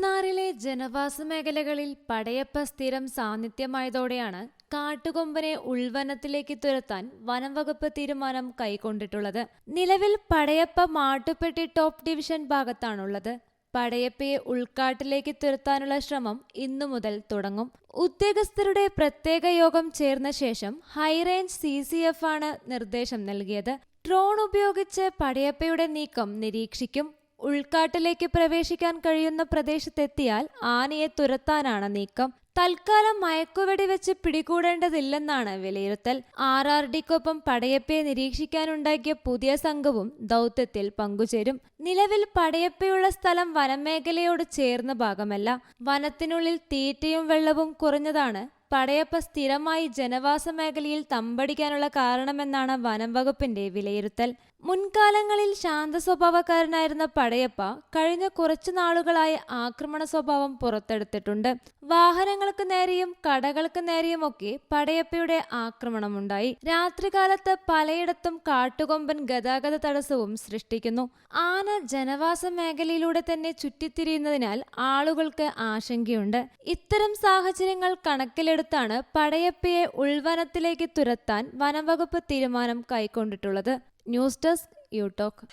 മൂന്നാറിലെ ജനവാസ മേഖലകളിൽ പടയപ്പ സ്ഥിരം സാന്നിധ്യമായതോടെയാണ് കാട്ടുകൊമ്പനെ ഉൾവനത്തിലേക്ക് തുരത്താൻ വനംവകുപ്പ് തീരുമാനം കൈക്കൊണ്ടിട്ടുള്ളത്. നിലവിൽ പടയപ്പ മാട്ടുപ്പെട്ടി ടോപ്പ് ഡിവിഷൻ ഭാഗത്താണുള്ളത്. പടയപ്പയെ ഉൾക്കാട്ടിലേക്ക് തുരത്താനുള്ള ശ്രമം ഇന്നു മുതൽ തുടങ്ങും. ഉദ്യോഗസ്ഥരുടെ പ്രത്യേക യോഗം ചേർന്ന ശേഷം ഹൈറേഞ്ച് സി സി എഫ് ആണ് നിർദ്ദേശം നൽകിയത്. ഡ്രോൺ ഉപയോഗിച്ച് പടയപ്പയുടെ നീക്കം നിരീക്ഷിക്കും. ഉൾക്കാട്ടിലേക്ക് പ്രവേശിക്കാൻ കഴിയുന്ന പ്രദേശത്തെത്തിയാൽ ആനയെ തുരത്താനാണ് നീക്കം. തൽക്കാലം മയക്കുവെടി വെച്ച് പിടികൂടേണ്ടതില്ലെന്നാണ് വിലയിരുത്തൽ. ആർ ആർ ഡിക്കൊപ്പം പടയപ്പയെ നിരീക്ഷിക്കാനുണ്ടാക്കിയ പുതിയ സംഘവും ദൗത്യത്തിൽ പങ്കുചേരും. നിലവിൽ പടയപ്പയുള്ള സ്ഥലം വനമേഖലയോട് ചേർന്ന ഭാഗമല്ല. വനത്തിനുള്ളിൽ തീറ്റയും വെള്ളവും കുറഞ്ഞതാണ് പടയപ്പ സ്ഥിരമായി ജനവാസ മേഖലയിൽ തമ്പടിക്കാനുള്ള കാരണമെന്നാണ് വനം വകുപ്പിന്റെ വിലയിരുത്തൽ. മുൻകാലങ്ങളിൽ ശാന്ത സ്വഭാവക്കാരനായിരുന്ന പടയപ്പ കഴിഞ്ഞ കുറച്ചു നാളുകളായി ആക്രമണ സ്വഭാവം പുറത്തെടുത്തിട്ടുണ്ട്. വാഹനങ്ങൾക്ക് നേരെയും കടകൾക്ക് നേരെയുമൊക്കെ പടയപ്പയുടെ ആക്രമണമുണ്ടായി. രാത്രികാലത്ത് പലയിടത്തും കാട്ടുകൊമ്പൻ ഗതാഗത തടസ്സവും സൃഷ്ടിക്കുന്നു. ആന ജനവാസ മേഖലയിലൂടെ തന്നെ ചുറ്റിത്തിരിയുന്നതിനാൽ ആളുകൾക്ക് ആശങ്കയുണ്ട്. ഇത്തരം സാഹചര്യങ്ങൾ കണക്കിലെടുത്താണ് പടയപ്പയെ ഉൾവനത്തിലേക്ക് തുരത്താൻ വനംവകുപ്പ് തീരുമാനം കൈക്കൊണ്ടിട്ടുള്ളത്. News desk യൂടോക്ക്